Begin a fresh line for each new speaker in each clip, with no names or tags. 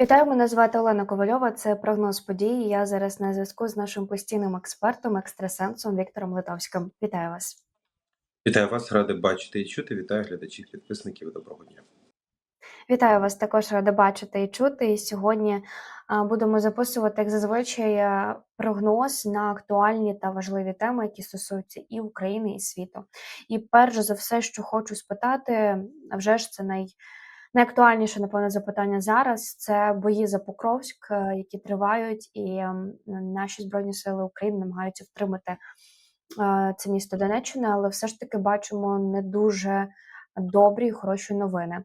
Вітаю, мене звати Олена Ковальова. Це прогноз подій. Я зараз на зв'язку з нашим постійним експертом, екстрасенсом Віктором Литовським. Вітаю вас.
Вітаю вас, радий бачити і чути. Вітаю глядачів, підписників. Доброго дня.
Вітаю вас також рада бачити і чути. І сьогодні будемо записувати, як зазвичай, е, прогноз на актуальні та важливі теми, які стосуються і України, і світу. І перш за все, що хочу спитати, вже ж це най. Найактуальніше, напевно, запитання зараз це бої за Покровськ, е, які тривають, і ем, наші збройні сили України намагаються втримати е, це місто Донеччини, але все ж таки бачимо не дуже добрі і хороші новини.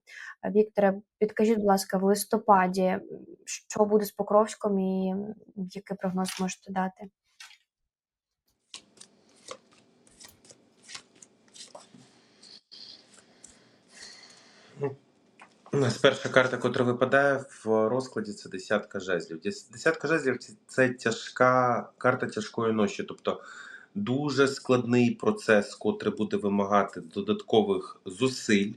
Вікторе, підкажіть, будь ласка, в листопаді, що буде з Покровськом і який прогноз можете дати?
У нас перша карта, яка випадає в розкладі, це десятка жезлів. Десятка жезлів це- тяжка карта тяжкої ночі, тобто дуже складний процес, котрий буде вимагати додаткових зусиль.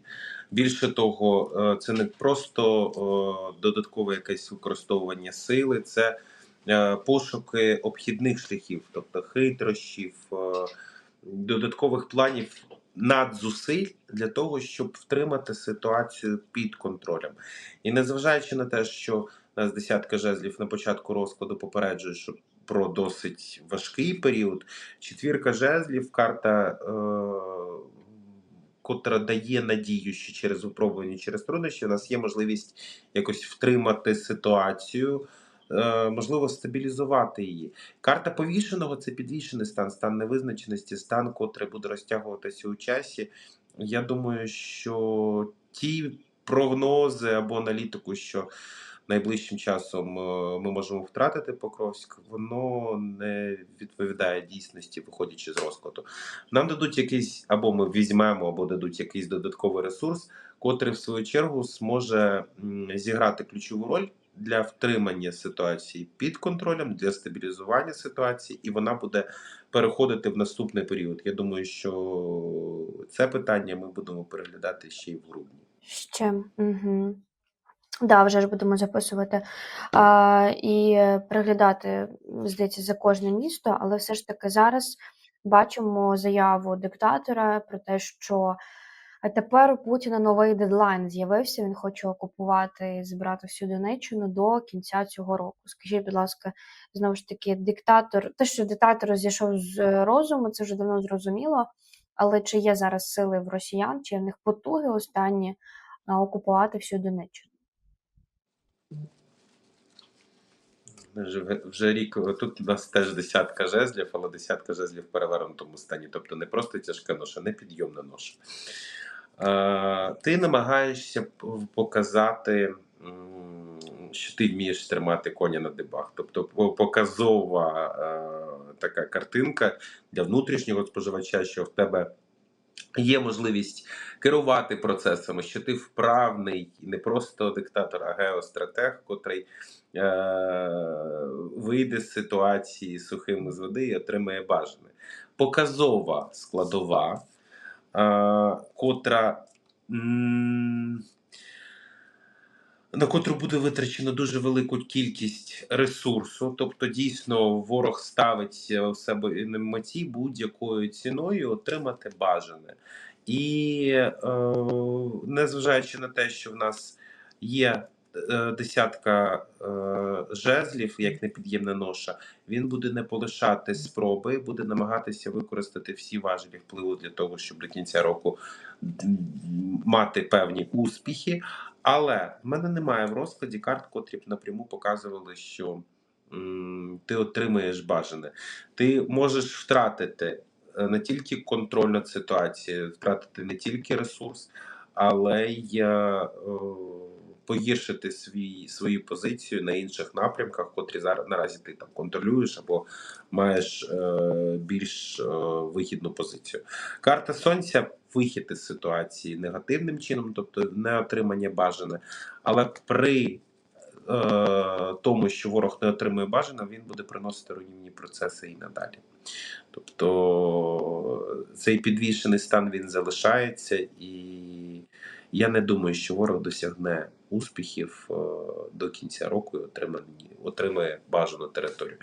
Більше того, е, це не просто е, додаткове якесь використовування сили, це е, пошуки обхідних шляхів, тобто хитрощів, додаткових планів надзусиль для того, щоб втримати ситуацію під контролем. І незважаючи на те, що нас десятка жезлів на початку розкладу попереджує, що про досить важкий період, четвірка жезлів, карта. Е- Котра дає надію, що через випробування, через труднощі у нас є можливість якось втримати ситуацію, можливо, стабілізувати її. Карта повішеного це підвішений стан, стан невизначеності, стан, котрий буде розтягуватися у часі. Я думаю, що ті прогнози або аналітику, що найближчим часом е, ми можемо втратити Покровськ, воно не відповідає дійсності, виходячи з розкладу. Нам дадуть якийсь, або ми візьмемо, або дадуть якийсь додатковий ресурс, котрий в свою чергу зможе зіграти ключову роль для втримання ситуації під контролем, для стабілізування ситуації, і вона буде переходити в наступний період. Я думаю, що це питання ми будемо переглядати ще й в грудні.
Ще. Угу. Да, вже ж будемо записувати а, і приглядати, здається, за кожне місто, але все ж таки зараз бачимо заяву диктатора про те, що тепер у Путіна новий дедлайн з'явився. Він хоче окупувати і збирати всю Донеччину до кінця цього року. Скажіть, будь ласка, знову ж таки, диктатор, те, що диктатор зійшов з розуму, це вже давно зрозуміло. Але чи є зараз сили в росіян, чи в них потуги останні окупувати всю Донеччину?
Вже, вже рік тут у нас теж десятка жезлів, але десятка жезлів в перевернутому стані. Тобто не просто тяжка ноша, не підйомна ноша. Е, ти намагаєшся показати, що ти вмієш тримати коня на дибах. Тобто показова е, така картинка для внутрішнього споживача, що в тебе. Є можливість керувати процесами, що ти вправний не просто диктатор, а геостратег, котрий е- вийде з ситуації сухим з води і отримає бажане. Показова складова, е- котра. м, на котру буде витрачено дуже велику кількість ресурсу, тобто дійсно ворог ставить в себе на меті будь-якою ціною отримати бажане. І е, незважаючи на те, що в нас є е, десятка е, жезлів, як непід'ємна ноша, він буде не полишати спроби, буде намагатися використати всі важелі впливу для того, щоб до кінця року мати певні успіхи. Але в мене немає в розкладі карт, котрі б напряму показували, що ти отримаєш бажане. Ти можеш втратити е, не тільки контроль над ситуацією, втратити не тільки ресурс, але й погіршити свій, свою позицію на інших напрямках, котрі зараз наразі ти там контролюєш або маєш е, більш е, вигідну позицію. Карта сонця вихід із ситуації негативним чином, тобто не отримання бажане, але при е, тому, що ворог не отримує бажане, він буде приносити руйнівні процеси і надалі. Тобто цей підвішений стан він залишається, і Я не думаю, що ворог досягне успіхів е, до кінця року отримає, бажану територію.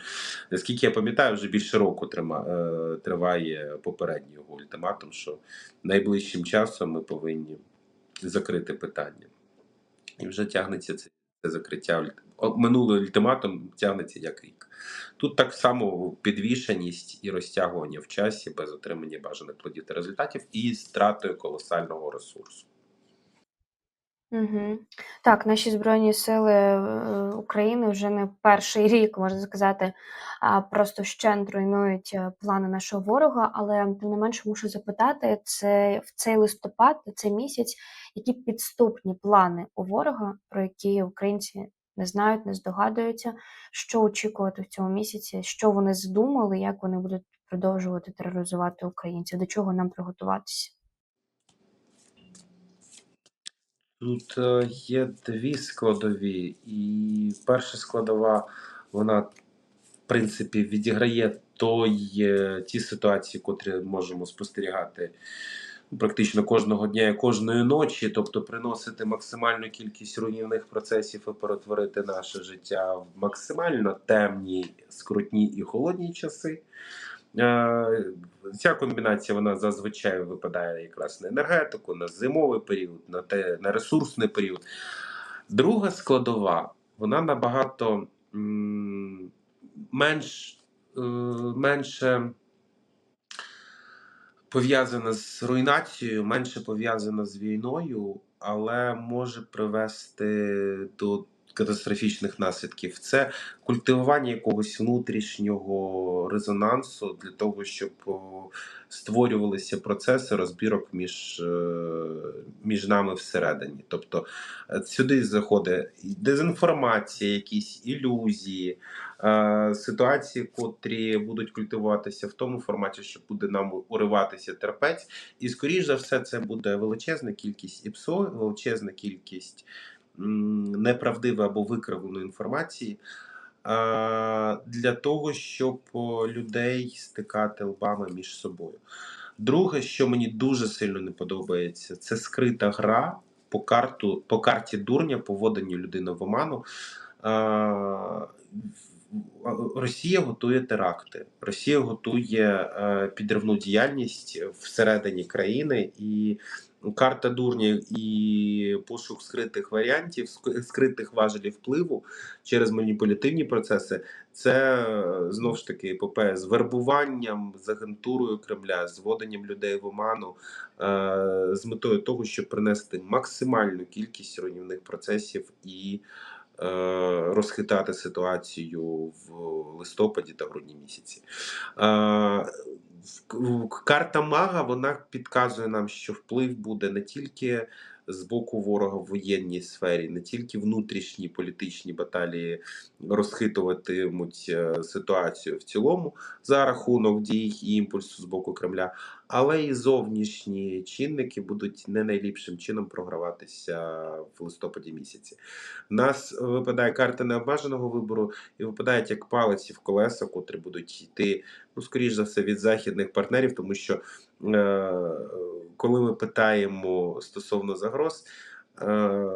Наскільки я пам'ятаю, вже більше року е, триває попередній його ультиматум, що найближчим часом ми повинні закрити питання. І вже тягнеться це закриття. Минулий ультиматум тягнеться як рік. Тут так само підвішеність і розтягування в часі без отримання бажаних плодів та результатів і стратою колосального ресурсу.
Угу. Так, наші Збройні Сили е, України вже не перший рік, можна сказати, а, просто вщент руйнують е, плани нашого ворога. Але тим не менше мушу запитати, це в цей листопад, цей місяць, які підступні плани у ворога, про які українці не знають, не здогадуються, що очікувати в цьому місяці, що вони задумали, як вони будуть продовжувати тероризувати українців, до чого нам приготуватися.
Тут е, є дві складові, і перша складова, вона, в принципі, відіграє той, е, ті ситуації, котрі можемо спостерігати практично кожного дня і кожної ночі, тобто приносити максимальну кількість руйнівних процесів і перетворити наше життя в максимально темні, скрутні і холодні часи. Е, Ця комбінація вона зазвичай випадає якраз на енергетику, на зимовий період, на те, на ресурсний період. Друга складова, вона набагато менш, е, менше пов'язана з руйнацією, менше пов'язана з війною, але може привести до катастрофічних наслідків. Це культивування якогось внутрішнього резонансу для того, щоб створювалися процеси розбірок між, е, між нами всередині. Тобто е, сюди заходить дезінформація, якісь ілюзії, е, ситуації, котрі будуть культивуватися в тому форматі, що буде нам уриватися терпець, і скоріш за все, це буде величезна кількість ІПСО, величезна кількість неправдивої або викривленої інформації. Для того, щоб людей стикати лбами між собою. Друге, що мені дуже сильно не подобається, це скрита гра по карту, по карті дурня, по вводенню людини в оману. Росія готує теракти, Росія готує е, підривну діяльність всередині країни, і карта дурня і пошук скритих варіантів, скритих важелів впливу через маніпулятивні процеси. Це е, знову ж таки епопея з вербуванням, з агентурою Кремля, з вводенням людей в оману, е, з метою того, щоб принести максимальну кількість руйнівних процесів і е, розхитати ситуацію в листопаді та грудні місяці. Карта Мага вона підказує нам, що вплив буде не тільки з боку ворога в воєнній сфері, не тільки внутрішні політичні баталії розхитуватимуть е, ситуацію в цілому за рахунок дій і імпульсу з боку Кремля, але і зовнішні чинники будуть не найліпшим чином програватися в листопаді місяці. Нас випадає карта необмеженого вибору і випадають як палиці в колеса, котрі будуть йти, ну, скоріш за все, від західних партнерів, тому що е, коли ми питаємо стосовно загроз, е,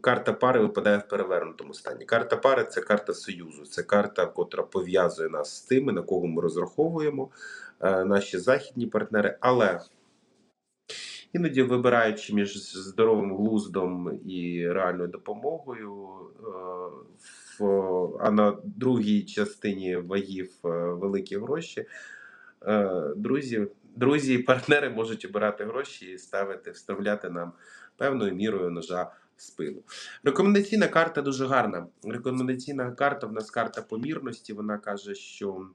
карта пари випадає в перевернутому стані. Карта пари це карта союзу, це карта, котра пов'язує нас з тими, на кого ми розраховуємо, е, наші західні партнери. Але іноді вибираючи між здоровим глуздом і реальною допомогою, е, а на другій частині вагів великі гроші, друзі, друзі і партнери можуть обирати гроші і ставити, вставляти нам певною мірою ножа в спину. Рекомендаційна карта дуже гарна. Рекомендаційна карта в нас карта помірності. Вона каже, що.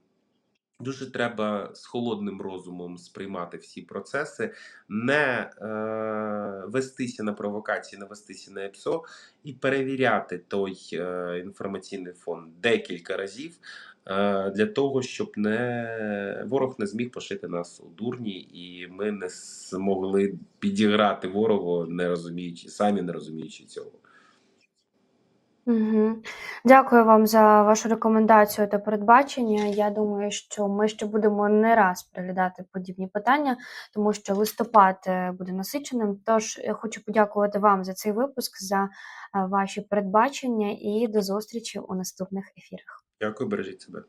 Дуже треба з холодним розумом сприймати всі процеси, не е, вестися на провокації, не вестися на ЕПСО і перевіряти той е, інформаційний фон декілька разів для того, щоб не ворог не зміг пошити нас у дурні, і ми не змогли підіграти ворогу, не розуміючи, самі не розуміючи цього.
Угу. Дякую вам за вашу рекомендацію та передбачення. Я думаю, що ми ще будемо не раз переглядати подібні питання, тому що листопад е, буде насиченим. Тож я хочу подякувати вам за цей випуск, за е, ваші передбачення і до зустрічі у наступних ефірах.
jak obrzit sebe.